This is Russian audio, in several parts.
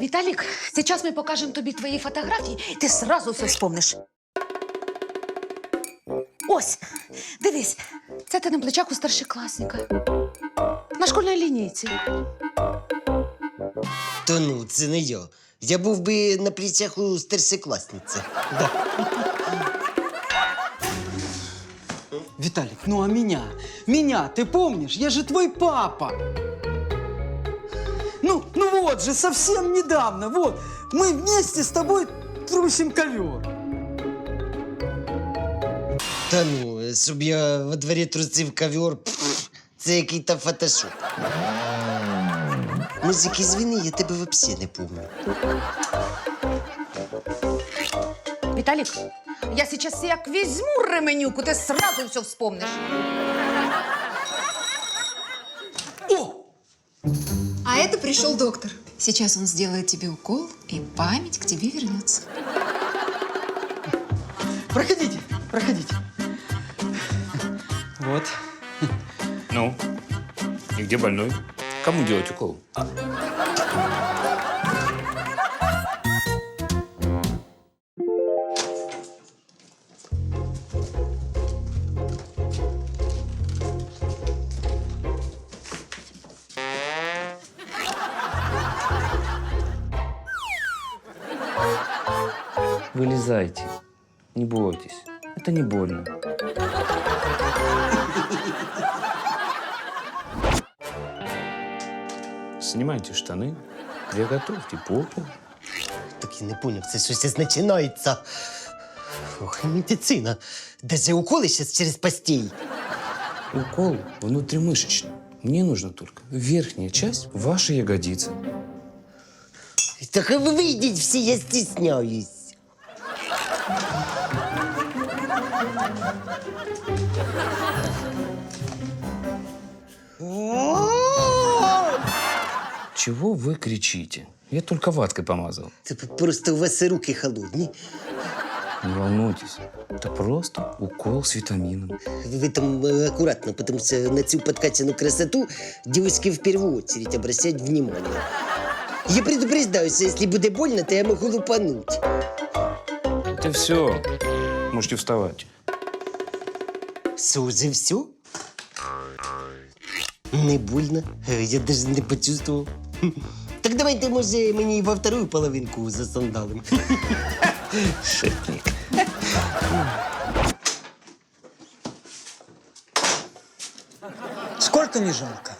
Виталик, сейчас мы покажем тобі твої фотографії, і ти сразу все вспомниш. Ось, дивись, це ти на плечах у старшокласника. На школьній лінійці. Та ну, це не я. Я був би на плечах у старшокласниці. Да. Виталик, ну а меня? Меня, ты помнишь? Я же твой папа. Ну, ну вот же, совсем недавно, вот, мы вместе с тобой трусим ковер. Та ну, щоб я во дворі трусив ковер, пф, це який-то фотошоп. Музик, извини, я тебе взагалі не помню. Виталик, я сейчас як візьму ременюку, ти сразу все вспомниш. О, А это пришел доктор. Сейчас он сделает тебе укол, и память к тебе вернется. проходите, проходите. Вот. Ну, и где больной? Кому делать укол? Вылезайте. приготовьте попу. Так я не поняв, це щось починається. Ох, медицина. Даже уколи зараз через постіль. Укол внутримышечный. Мне нужно только верхняя часть вашей ягодицы. Так ви вийдіть всі, я стісняюсь. Чего вы кричите? Я только ваткой помазал. Це просто у вас руки холодні. Не волнуйтесь. Это просто укол с витамином. Ви там е, акуратно, тому що на цю подкачану красоту девушки в первую очередь обращают внимание. Я предупреждаю, що якщо буде больно, то я можу лупануть. Это все. Можете вставать. Що, вже все? Не больно. Е, Я даже не почувствовал. Так давайте, може, мені во вторую половинку за сандалом. Шетник. Сколько не жалко?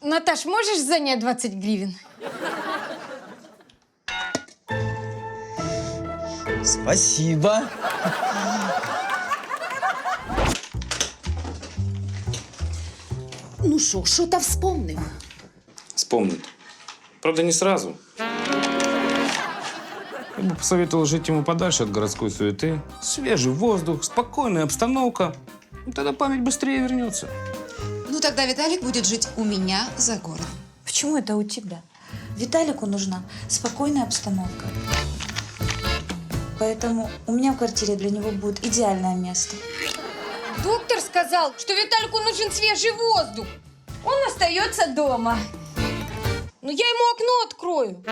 Наташ, можешь занять 20 гривен? Спасибо. Ну що, що та вспомнив? Вспомнит. Правда, не сразу. Я бы посоветовал жить ему подальше от городской суеты. Свежий воздух, спокойная обстановка. Ну, Тогда память быстрее вернется. Ну, тогда Виталик будет жить у меня за городом. Почему это у тебя? Виталику нужна спокойная обстановка. Поэтому у меня в квартире для него будет идеальное место. Доктор сказал, что Виталику нужен свежий воздух. Он остается дома. Ну, я ему окно открою.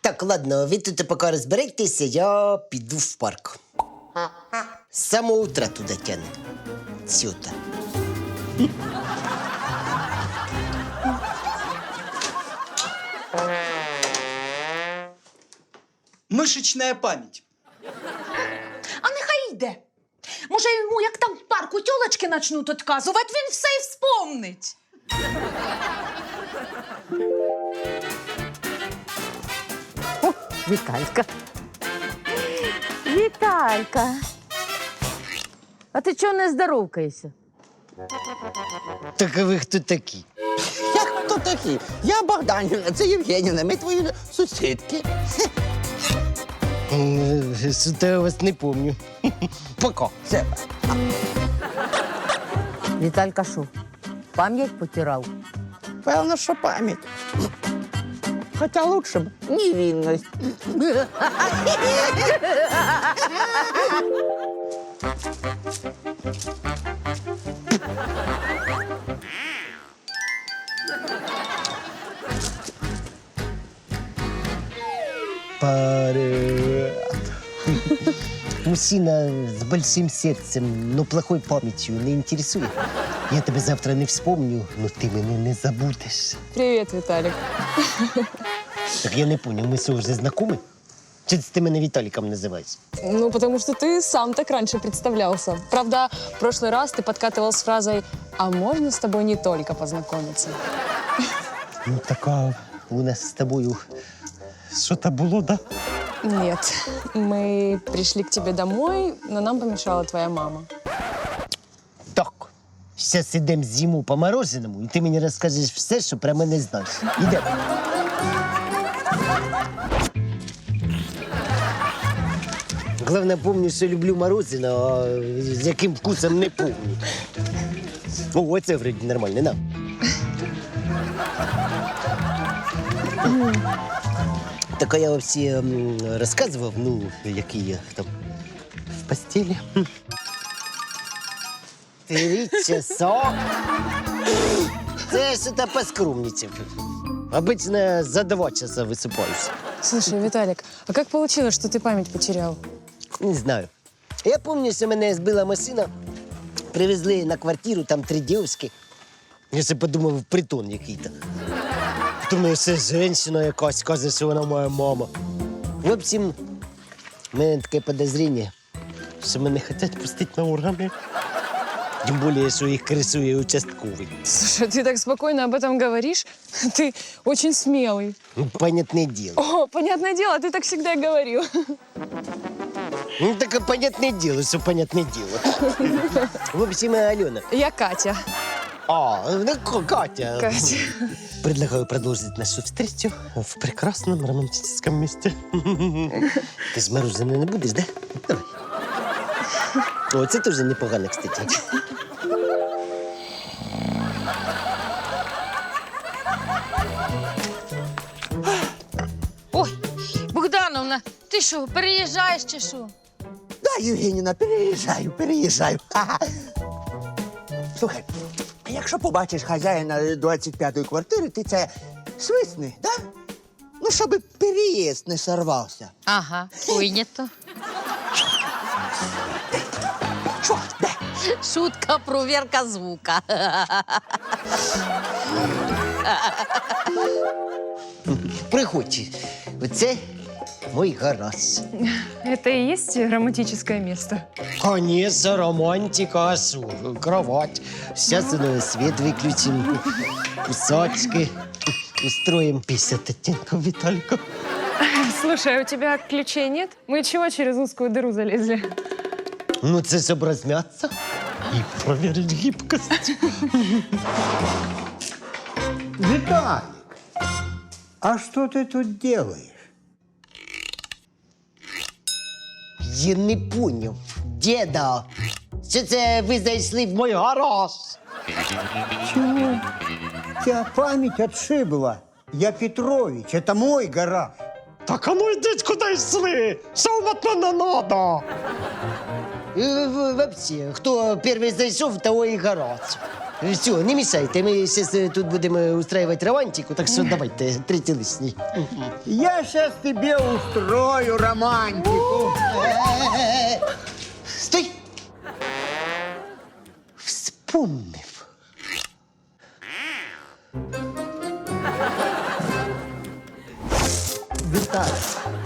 Так, ладно, ви тут поки розберетеся, я піду в парк. З самого утра туди тяне. Сюди. Мышечная память. А нехай йде. Може, йому, як там в парку тьолочки почнуть отказувати, він все й вспомнить. Віталька. Віталька. А ти чого не здоровкаєшся? Так а ви хто такі? Як хто такі? Я Богданівна, це Євгенівна, ми твої сусідки. Що-то я вас не помню. Пока. Це Віталька що? Пам'ять потирав? певно, що пам'ять. Хотя лучше бы невинность. Привет. Мужчина с большим сердцем, но плохой памятью не интересует. Я тебе завтра не вспомню, но ты мене не забудеш. Привет, Виталик. Так я не понял, мы что, уже знакомы? Чи ти мене Віталіком називаєш? Ну, потому что ты сам так раньше представлялся. Правда, в прошлый раз ты подкатывал с фразой «А можно с тобой не только познакомиться?» Ну, така у нас з тобою що-то було, да? Нет, мы пришли к тебе домой, но нам помешала твоя мама. Так. Зараз ідемо з'їмо по мороженому, і ти мені розкажеш все, що про мене знаєш. Ідемо. Головне, помню, що люблю морозино, а з яким вкусом не помню. О, оце вроді нормально, на. Так а я взагалі м, розказував, ну, який я там в постелі. Три часа. Це що-то поскромничав. Обычно за два часа высыпаюсь. Слушай, Виталик, а как получилось, что ты память потерял? Не знаю. Я помню, що мене збила машина, привезли на квартиру, там три дівчинки. Я ще подумав, притон який-то. Думаю, це жінка якась, каже, що вона моя мама. В общем, в мене таке подозріння, що мене хочуть пустити на органи. Тим більше, що їх крисує участковий. Слушай, ты так спокойно об этом говоришь. Ты очень смелый. Ну, понятне діло. О, понятное дело, ты так всегда говорил. Ну, таке понятне діло, що понятне діло. В общем, Алена. Я Катя. А, ну, Катя. Катя. Предлагаю продолжить нашу встречу в прекрасном романтическом месте. Ты ж мороженое не будешь, да? Давай. О, це теж непогано, кстати. Ой, Богдановна, ти що, переїжджаєш чи що? Да, Євгенівна, переїжджаю, переїжджаю. Ха-ха. Слухай, якщо побачиш хазяїна 25-ї квартири, ти це свисни, да? Ну, щоб переїзд не сорвався. Ага, прийнято. Що? Де? Шутка, провірка звука. Приходь. Оце мой гараж. Это и есть романтическое место? Конечно, романтика, а шо? Кровать. Сейчас свет выключим. Кусачки. Устроим 50 оттенков Виталика. Слушай, а у тебя ключей нет? Мы чего через узкую дыру залезли? Ну, це щоб розм'ятися і проверить гибкость. Виталик, а что ты тут делаешь? Я не поняв. Діда, що це ви зайшли в мой гараж? Чего? Тебя память отшибла. Я Петрович, это мой гараж. Так а ну йдіть куди йшли! Що вам від мене надо? Е, Вообще, хто перший зайшов, того і гараж. Все, не мішайте, ми зараз тут будемо устраивати романтику, так що давайте, третій лишній. Я сейчас тебе устрою романтику. Стой! Вспомнив. Виталик,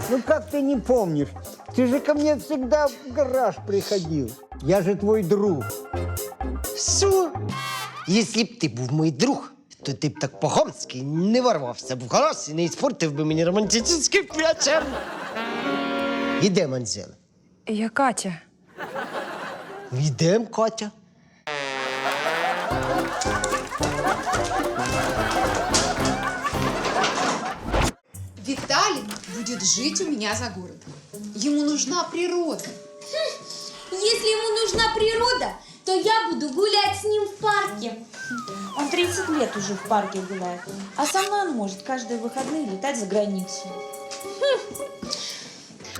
ну как ты не помнишь? Ты же ко мне всегда в гараж приходил. Я же твой друг. Що? Якщо б ти був мій друг, то ти б так по-хамськи не ворвався б в гараж і не іспортив би мені романтичний вечір. Ідемо, Анжела. Я Катя. Йдемо, Катя. Виталик будет жить у меня за городом. Ему нужна природа. Если ему нужна природа, то я буду гулять с ним в парке. Он 30 лет уже в парке гуляет. А сама он может каждые выходные летать за границу.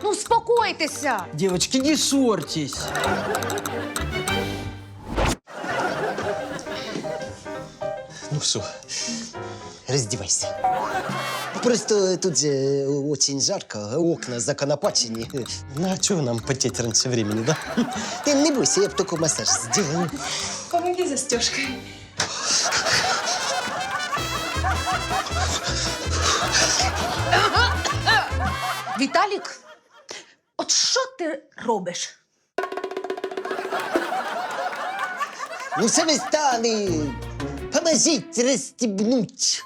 Ну, успокойтеся. Девочки, не ссорьтесь. Ну все, раздевайся. Просто тут же очень жарко, окна законопачені. Ну, а чого нам потеть раньше времени, да? Ты не бойся, я б только массаж сделаю. Помоги застежкой. Віталік, от що ти робиш? Ну, все ви стали. Поможіть розстібнуть.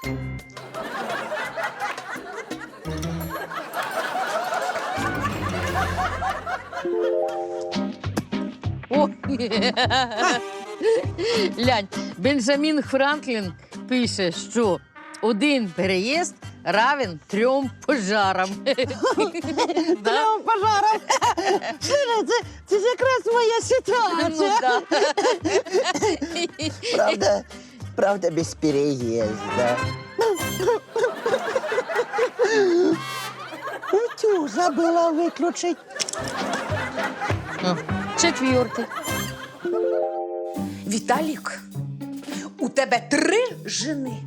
Лянь, Бенджамін Франклін пише, що один переїзд равен трьом пожарам. Трьом пожарам? Це, це ж якраз моя ситуація. Правда, правда, без переезда. Утю, забыла выключить. Четвертий. Віталік, у тебе три жени,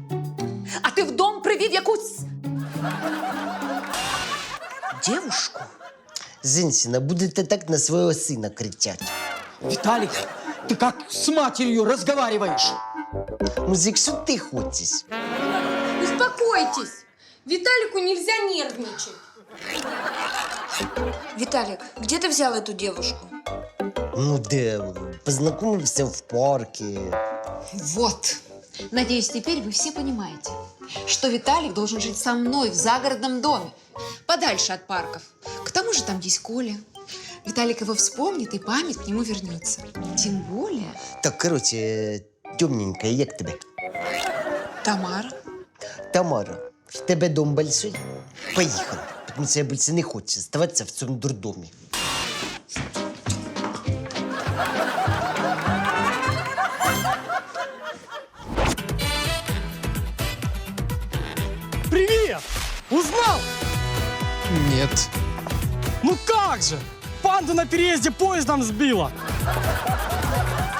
а ти в дом привів якусь дівушку. Женщина, будете так на свого сина кричати. Виталик, ты как с матерью разговариваешь? Музик, що ти хочеш? Успокойтесь. Виталику нельзя нервничать. Виталик, где ты взял эту девушку? Ну, де? Познайомився в парку. Вот. Надеюсь, теперь вы все понимаете, что Виталик должен жить со мной в загородном доме, подальше от парков. К тому же там есть Коля. Виталик его вспомнит, и память к нему вернется. Тем более Так, коротше, темненька, як тебе? Тамара. Тамара, в тебе дом большой? Поїхали. Тому що я більше не хочу оставатися в цьому дурдомі. Привет! Узнал? Нет. Ну как же? Панду на переезде поездом сбила.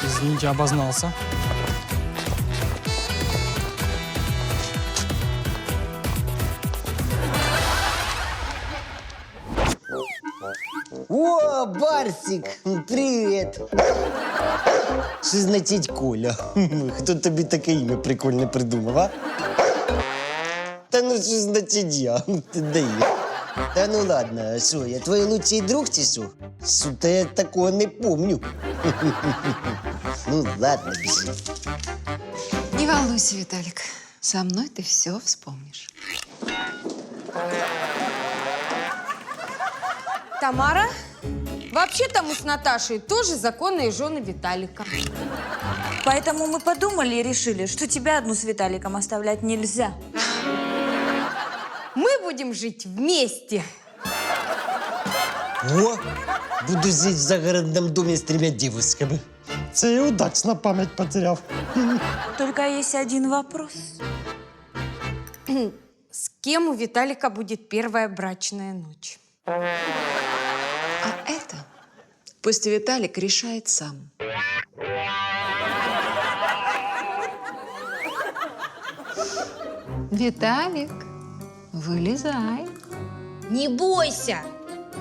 Извините, обознался. О, Барсик, привіт! Що значить Коля? Хто тобі таке ім'я прикольне придумав, а? Та ну що значить я? Ти даєш. Та ну ладно, а що, я твій лучший друг чи що? Що та я такого не помню. Ну ладно, біжи. Не волнуйся, Виталик. Со мной ты все вспомнишь. Тамара, Вообще-то мы с Наташей тоже законные жены Виталика. Поэтому мы подумали и решили, что тебя одну с Виталиком оставлять нельзя. Мы будем жить вместе. О, буду жить в загородном доме з трьома дівчатками. Це я удачно пам'ять потеряв. Только есть один вопрос. С кем у Виталика будет первая брачная ночь? А пусть Виталик решает сам. Виталик, вылезай. Не бойся,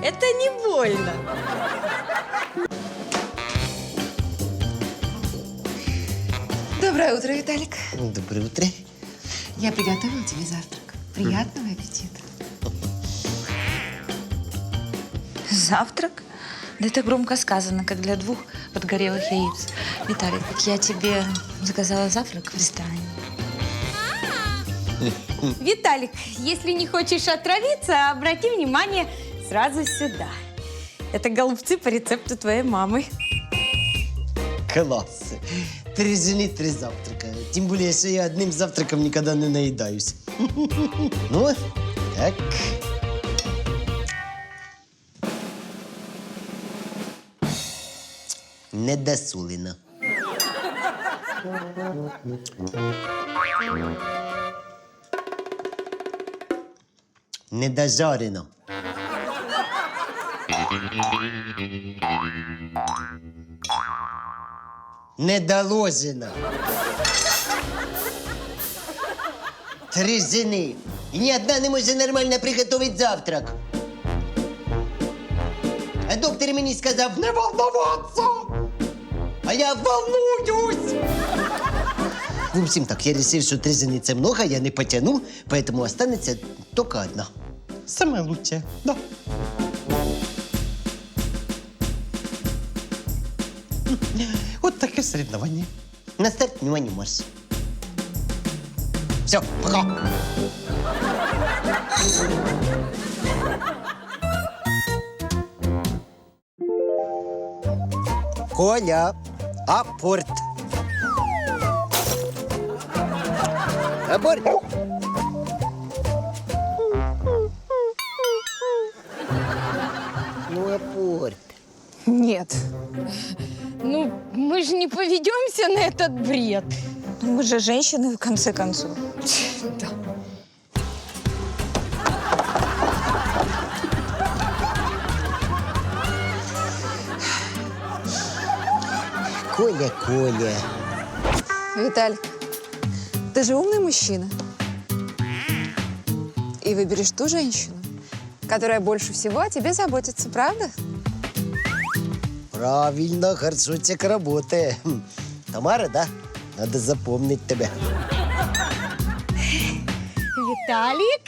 это не больно. Доброе утро, Виталик. Доброе утро. Я приготовила тебе завтрак. Приятного аппетита. Завтрак? Да это громко сказано, как для двух подгорелых яиц. Виталик, я тебе заказала завтрак в ресторане. Виталик, если не хочешь отравиться, обрати внимание сразу сюда. Это голубцы по рецепту твоей мамы. Класс. Три жени, три завтрака. Тем более, что я одним завтраком никогда не наедаюсь. Ну, так. недосулена. Недожарена. Недоложена. Три жены. И ни одна не може нормально приготовить завтрак. А доктор мені сказав не волноваться. А я волнуюсь. В общем так, я решил, что трезины це много, я не потяну, поэтому останется только одна. Самая лучшая, да. Вот такое соревнование. На старт, внимание, марш. Все, пока. Коля, апорт. Апорт. Ну, апорт. Нет. Ну, мы же не поведемся на этот бред. Ну, Мы же женщины, в конце концов. Коля, Коля. Виталик, ты же умный мужчина. И выберешь ту женщину, которая больше всего о тебе заботится, правда? Правильно, Харцуцик работает. Хм. Тамара, да? Надо запомнить тебя. Виталик,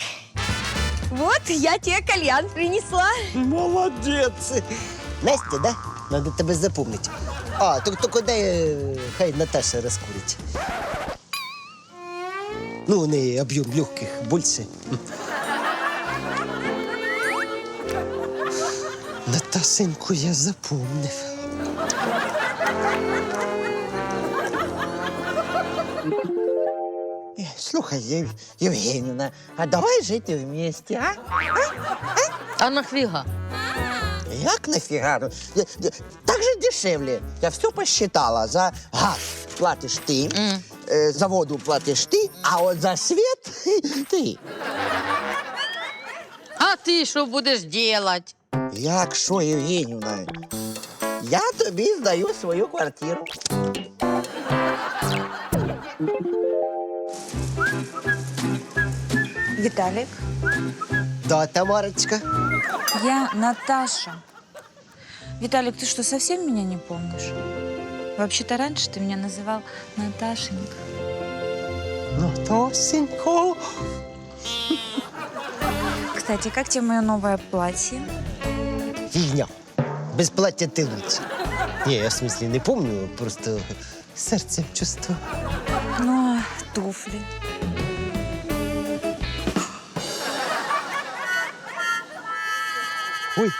вот я тебе кальян принесла. Молодец. Настя, да? Надо тебе запомнить. А, только, только дай, э, хай Наташа раскурить. Ну, у неї об'єм легких більше. Наташеньку я запомнив. Е, Слухай, Єв- Євгенівна, а давай жити вместе, а? А нахвіга? Як нафіга? Е, е, Так дешевле. Я все посчитала. За газ платиш ти, е, за воду платиш ти, а от за світ ти. А ти що будеш робити? Як що, Євгенівна? Я тобі здаю свою квартиру. Виталик, Да, Тамарочка. я Наташа. Виталик, ты что, совсем меня не помнишь? Вообще-то раньше ты меня называл Наташенька. Наташенька. Кстати, как тебе мое новое платье? Фігня. Без плаття ти лучше. Ні, я в смысле не помню, просто серцем чувствую. Ну, а туфли. Ой,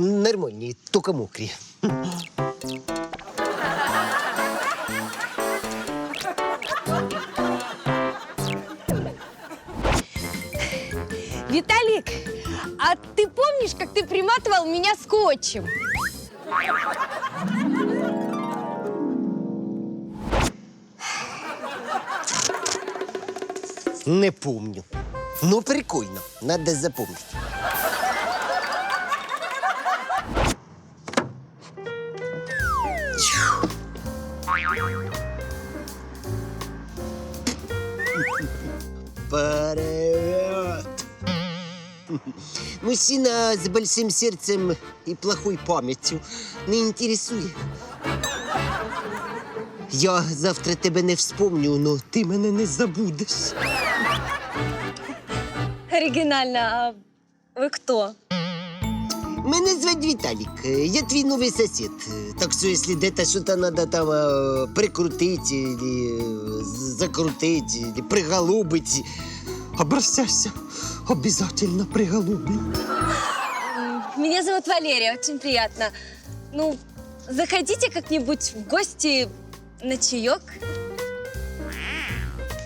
нормальні, тільки мокрі. Виталик, а ты помнишь, как ты приматывал меня скотчем? Не помню. Ну, прикольно. Надо запомнить. Привет! Мужчина с большим сердцем и плохой памятью не интересует. Я завтра тебе не вспомню, но ти мене не забудеш. Оригинально. А вы кто? Мене звать Віталік. Е, Я твій новий сосед. Е, Так що, якщо де-то щось треба там е, прикрутити, или, е, закрутити, или приголубити, обращайся. Обязательно приголублю. Меня зовут Валерия, очень приятно. Ну, заходите как-нибудь в гости на чаек.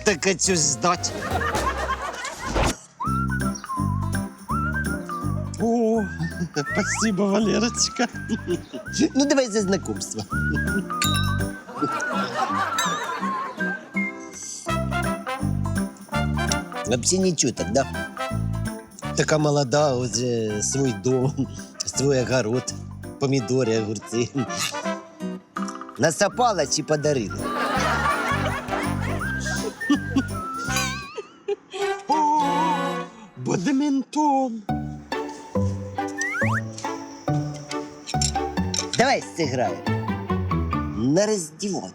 Так а що ж ждать? Спасибо, Валерочка. Ну, давай за знакомство. Вообще ничего тогда. Така молода, уже свой дом, свой огород, помидоры, огурцы. Насапала чи подарила. Давай сыграем. На раздевание.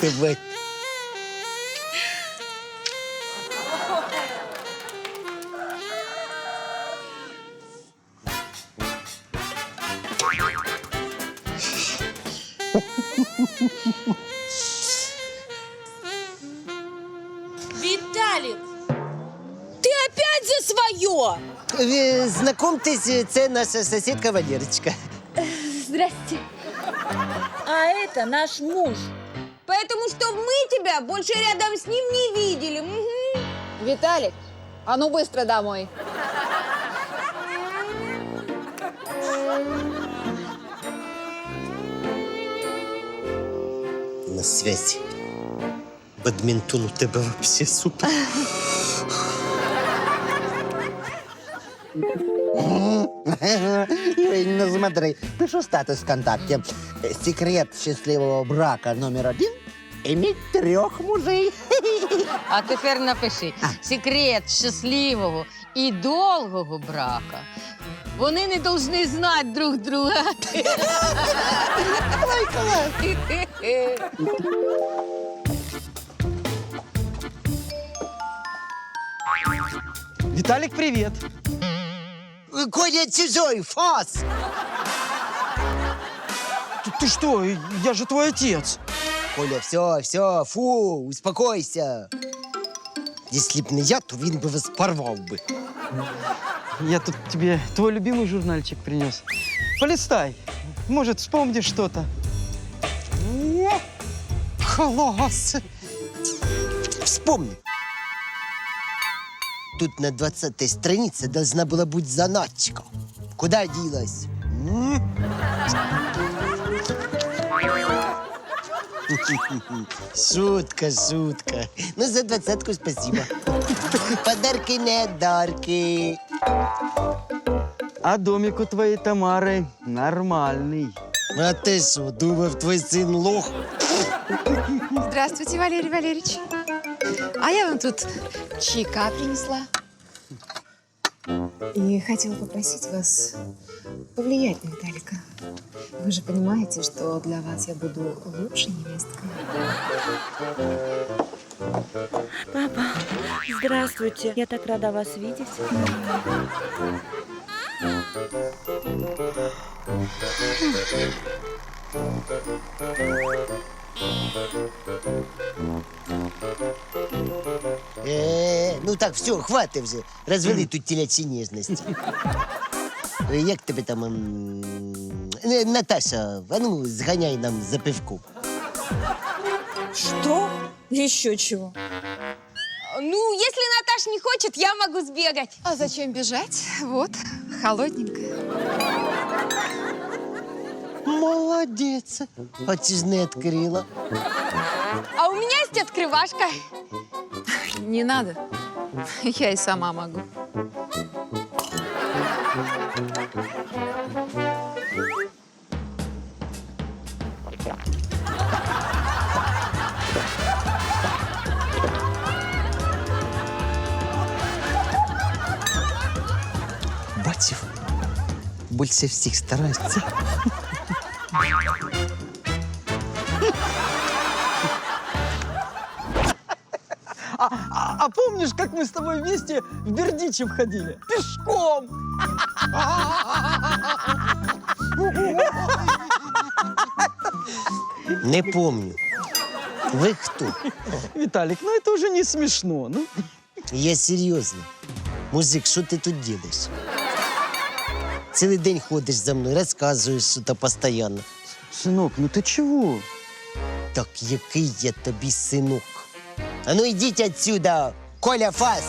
Давай. Знакомьтесь, це наша соседка Валерочка. Здрасте. А это наш муж. Поэтому, чтобы мы тебя больше рядом с ним не видели. Мгм. Виталик, а ну быстро домой. На связи. Бадминтон у тебе вообще супер. Ну смотри, пишу статус ВКонтакте. Секрет счастливого брака номер один – иметь трех мужей. А тепер напиши секрет щасливого і довгого брака. Вони не повинні знати друг друга. Виталик, привет. Коля чужой, фас! Ты, ты что, я же твой отец. Коля, все, все, фу, успокойся. Если б не я, то він би вас порвав би. Я тут тебе твой любимый журнальчик принес. Полистай. Может, вспомнишь что-то. Класс! Вспомни. Тут на 20 странице должна была быть заначка. Куда делась? М? Шутка, шутка. Ну, за двадцатку спасибо. Подарки не дарки. А домик у твоей Тамары нормальный. А ти що, думав, твій син лох? Здравствуйте, Валерий Валерьевич. А я вам тут чайка принесла. И хотела попросить вас повлиять на Виталика. Вы же понимаете, что для вас я буду лучшей невесткой. Папа, здравствуйте. Я так рада вас видеть. Е, ну так, все, хватить вже. Розвели тут телячі ніжності. Е, Як тебе там. ем, е, Наташа, а ну зганяй нам за пивку. Что? Еще чего? Ну, если Наташ не хочет, я могу сбегать. А зачем бежать? Вот, холодненькая. Молодець. А чи ж не відкрила? А у меня есть открывашка. Не надо. Я и сама могу. Бачив. Більше всіх стараються. А, а- а помнишь, как мы с тобой вместе в Бердичев ходили? Пешком! Не помню. Ви хто? Виталик, ну это уже не смешно. Ну, Я серйозно. Музик, що ти тут ділиш? Цілий день ходиш за мною, розказуєш що то постійно. сынок, ну ты чего? Так який я тобі синок? А ну йдіть отсюда, Коля, фас!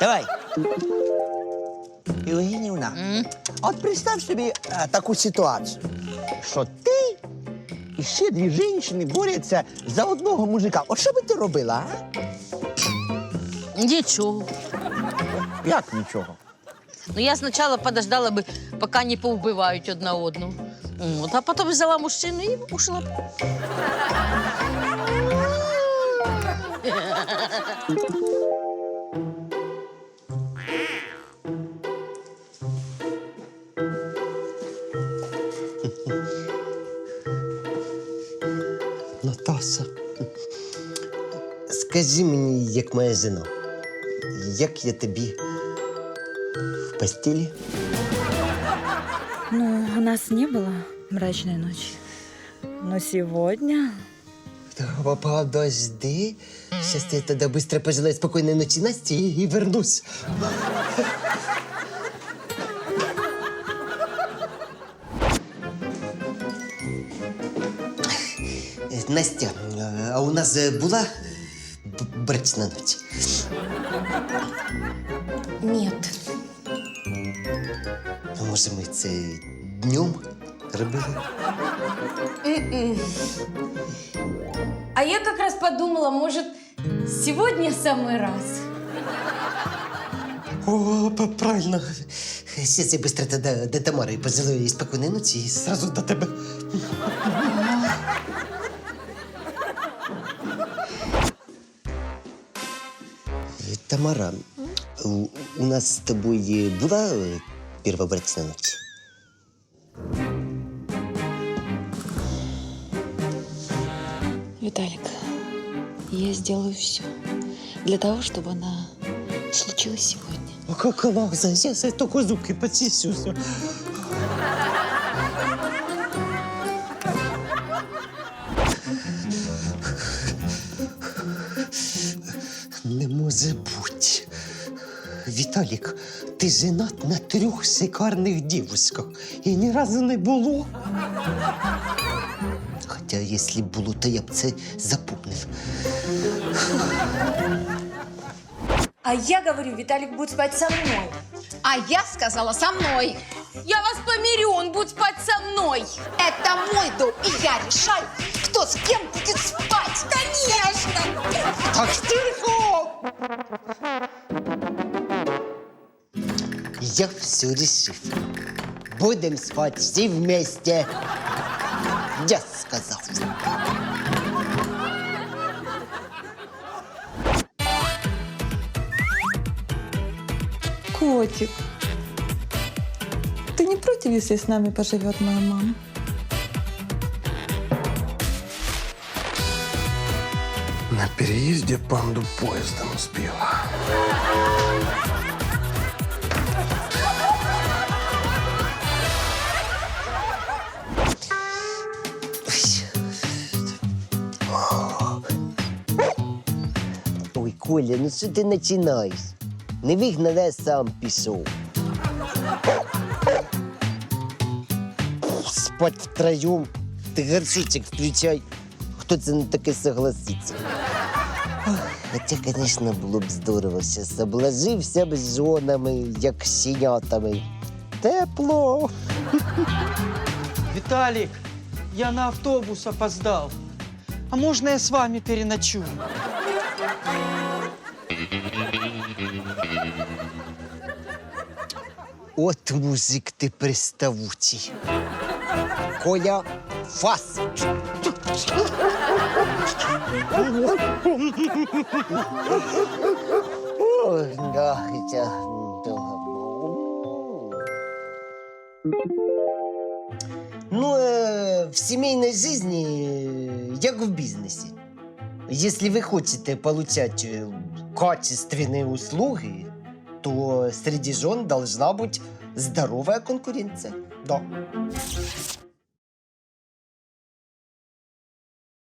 Давай. Євгенівна, от представ собі е, таку ситуацію, що ти і ще дві жінки борються за одного мужика. От що би ти робила, а? Нічого. Як нічого? Ну, я спочатку подождала би, поки не повбивають одна одну. От, а потім взяла мужчину і ушла. б. Натаса. Скажи мені, як моя жена, як я тобі в постелі? Ну, у нас не было мрачной ночи. Но сегодня... Подожди. Сейчас я тогда быстро пожелаю спокойной ночи Насте и, и вернусь. Настя, а у нас е, була б- брачна ніч? Нет. А Може, ми це днем робили? А я как раз подумала, может, сегодня самый раз. О, п- правильно. Сейчас я быстро тогда до Тамары пожелаю ей спокойной ночи и сразу до тебя. Э, Тамара, у, у нас с тобой э, ночь? Виталик, я сделаю все для того, чтобы она случилась сегодня. А как она? Сейчас я только зубки почищу. Не може бути. Віталік, ти женат на трьох шикарних дівчинках і ні разу не було. Хоча, якщо б було, то я б це запомнив. А я говорю, Виталик будет спать со мной. А я сказала со мной. Я вас помирю, он будет спать со мной. Это мой дом, и я решаю, кто с кем будет спать. Конечно! Так тихо! Я все решив. Будем спать все вместе. Я сказал. Котик, ты не против, если с нами поживет моя мама? На переезде панду поездом сбила. Коля, ну що ти починаєш? Не вигнав, сам пішов. Спать втроєм. Ти горшочек включай. Хто це на таке согласиться? Хоча, звісно, було б здорово зараз. Обложився б з жонами, як щенятами. Тепло. Виталик, я на автобус опоздал. А можно я с вами переночую? От музик ти приставучий. Коля, фас. Ну, э, в семейной жизни, як в бизнесе. Если вы хотите получать качественные услуги, то среди жен должна быть здоровая конкуренция. Да.